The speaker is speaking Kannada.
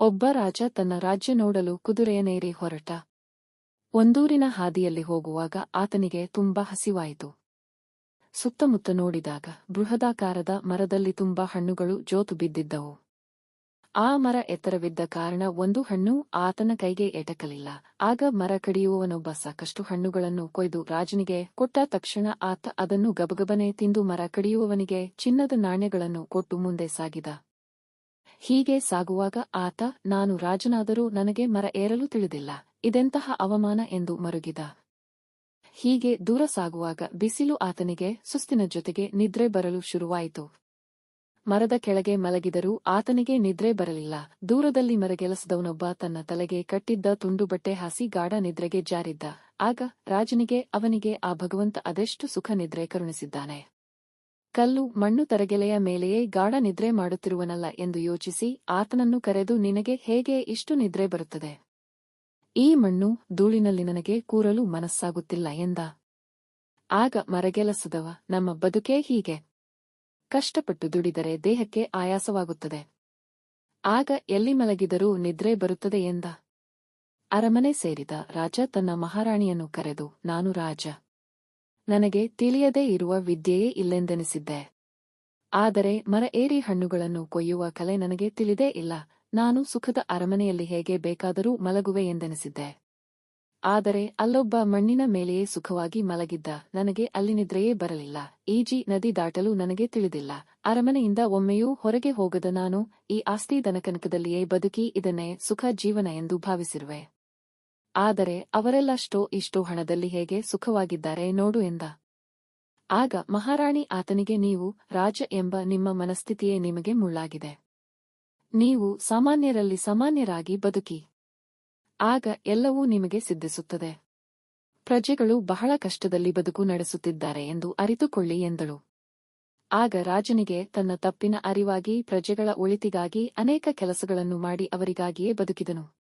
ಒಬ್ಬ ರಾಜ ತನ್ನ ರಾಜ್ಯ ನೋಡಲು ಕುದುರೆಯನೇರಿ ಹೊರಟ. ಒಂದೂರಿನ ಹಾದಿಯಲ್ಲಿ ಹೋಗುವಾಗ ಆತನಿಗೆ ತುಂಬ ಹಸಿವಾಯಿತು. ಸುತ್ತಮುತ್ತ ನೋಡಿದಾಗ ಬೃಹದಾಕಾರದ ಮರದಲ್ಲಿ ತುಂಬ ಹಣ್ಣುಗಳು ಜೋತು ಬಿದ್ದಿದ್ದವು. ಆ ಮರ ಎತ್ತರವಿದ್ದ ಕಾರಣ ಒಂದು ಹಣ್ಣು ಆತನ ಕೈಗೆ ಎಟಕಲಿಲ್ಲ. ಆಗ ಮರ ಕಡಿಯುವವನೊಬ್ಬ ಸಾಕಷ್ಟು ಹಣ್ಣುಗಳನ್ನು ಕೊಯ್ದು ರಾಜನಿಗೆ ಕೊಟ್ಟ ತಕ್ಷಣ ಆತ ಅದನ್ನು ಗಬಗಬನೆ ತಿಂದು ಮರ ಕಡಿಯುವವನಿಗೆ ಚಿನ್ನದ ನಾಣ್ಯಗಳನ್ನು ಕೊಟ್ಟು ಮುಂದೆ ಸಾಗಿದ. ಹೀಗೆ ಸಾಗುವಾಗ ಆತ, ನಾನು ರಾಜನಾದರೂ ನನಗೆ ಮರ ಏರಲು ತಿಳಿದಿಲ್ಲ. ಇದೆಂತಹ ಅವಮಾನ ಎಂದು ಮರುಗಿದ. ಹೀಗೆ ದೂರ ಸಾಗುವಾಗ ಬಿಸಿಲು ಆತನಿಗೆ, ಸುಸ್ತಿನ ಜೊತೆಗೆ ನಿದ್ರೆ ಬರಲು ಶುರುವಾಯಿತು. ಮರದ ಕೆಳಗೆ ಮಲಗಿದರೂ ಆತನಿಗೆ ನಿದ್ರೆ ಬರಲಿಲ್ಲ. ದೂರದಲ್ಲಿ ಮರಗೆಲಸದವನೊಬ್ಬ ತನ್ನ ತಲೆಗೆ ಕಟ್ಟಿದ್ದ ತುಂಡು ಬಟ್ಟೆ ಹಾಸಿ ಗಾಢ ನಿದ್ರೆಗೆ ಜಾರಿದ್ದ. ಆಗ ರಾಜನಿಗೆ, ಅವನಿಗೆ ಆ ಭಗವಂತ ಅದೆಷ್ಟು ಸುಖ ನಿದ್ರೆ ಕರುಣಿಸಿದ್ದಾನೆ. ಕಲ್ಲು ಮಣ್ಣು ತರಗೆಲೆಯ ಮೇಲೆಯೇ ಗಾಢ ನಿದ್ರೆ ಮಾಡುತ್ತಿರುವನಲ್ಲ ಎಂದು ಯೋಚಿಸಿ ಆತನನ್ನು ಕರೆದು ನಿನಗೆ ಹೇಗೆ ಇಷ್ಟು ನಿದ್ರೆ ಬರುತ್ತದೆ? ಈ ಮಣ್ಣು ಧೂಳಿನಲ್ಲಿ ನನಗೆ ಕೂರಲು ಮನಸ್ಸಾಗುತ್ತಿಲ್ಲ ಎಂದ. ಆಗ ಮರಗೆಲಸದವ, ನಮ್ಮ ಬದುಕೇ ಹೀಗೆ. ಕಷ್ಟಪಟ್ಟು ದುಡಿದರೆ ದೇಹಕ್ಕೆ ಆಯಾಸವಾಗುತ್ತದೆ. ಆಗ ಎಲ್ಲಿ ಮಲಗಿದರೂ ನಿದ್ರೆ ಬರುತ್ತದೆ ಎಂದ. ಅರಮನೆ ಸೇರಿದ ರಾಜ ತನ್ನ ಮಹಾರಾಣಿಯನ್ನು ಕರೆದು, ನಾನು ರಾಜ. ನನಗೆ ತಿಳಿಯದೇ ಇರುವ ವಿದ್ಯೆಯೇ ಇಲ್ಲೆಂದೆನಿಸಿದ್ದೆ. ಆದರೆ ಮರ ಏರಿ ಹಣ್ಣುಗಳನ್ನು ಕೊಯ್ಯುವ ಕಲೆ ನನಗೆ ತಿಳಿದೇ ಇಲ್ಲ. ನಾನು ಸುಖದ ಅರಮನೆಯಲ್ಲಿ ಹೇಗೆ ಬೇಕಾದರೂ ಮಲಗುವೆ ಎಂದೆನಿಸಿದ್ದೆ. ಆದರೆ ಅಲ್ಲೊಬ್ಬ ಮಣ್ಣಿನ ಮೇಲೆಯೇ ಸುಖವಾಗಿ ಮಲಗಿದ್ದ ನನಗೆ ಅಲ್ಲಿ ನಿದ್ರೆಯೇ ಬರಲಿಲ್ಲ. ಈಜಿ ನದಿ ದಾಟಲು ನನಗೆ ತಿಳಿದಿಲ್ಲ. ಅರಮನೆಯಿಂದ ಒಮ್ಮೆಯೂ ಹೊರಗೆ ಹೋಗದ ನಾನು ಈ ಆಸ್ತಿ ದನಕನಕದಲ್ಲಿಯೇ ಬದುಕಿ ಇದನ್ನೇ ಸುಖ ಜೀವನ ಎಂದು ಭಾವಿಸಿರುವೆ. ಆದರೆ ಅವರೆಲ್ಲಷ್ಟೋ ಇಷ್ಟೋ ಹಣದಲ್ಲಿ ಹೇಗೆ ಸುಖವಾಗಿದ್ದಾರೆ ನೋಡು ಎಂದ. ಆಗ ಮಹಾರಾಣಿ ಆತನಿಗೆ, ನೀವು ರಾಜ ಎಂಬ ನಿಮ್ಮ ಮನಸ್ಥಿತಿಯೇ ನಿಮಗೆ ಮುಳ್ಳಾಗಿದೆ. ನೀವು ಸಾಮಾನ್ಯರಲ್ಲಿ ಸಾಮಾನ್ಯರಾಗಿ ಬದುಕಿ. ಆಗ ಎಲ್ಲವೂ ನಿಮಗೆ ಸಿದ್ಧಿಸುತ್ತದೆ. ಪ್ರಜೆಗಳು ಬಹಳ ಕಷ್ಟದಲ್ಲಿ ಬದುಕು ನಡೆಸುತ್ತಿದ್ದಾರೆ ಎಂದು ಅರಿತುಕೊಳ್ಳಿ ಎಂದಳು. ಆಗ ರಾಜನಿಗೆ ತನ್ನ ತಪ್ಪಿನ ಅರಿವಾಗಿ ಪ್ರಜೆಗಳ ಒಳಿತಿಗಾಗಿ ಅನೇಕ ಕೆಲಸಗಳನ್ನು ಮಾಡಿ ಅವರಿಗಾಗಿಯೇ ಬದುಕಿದನು.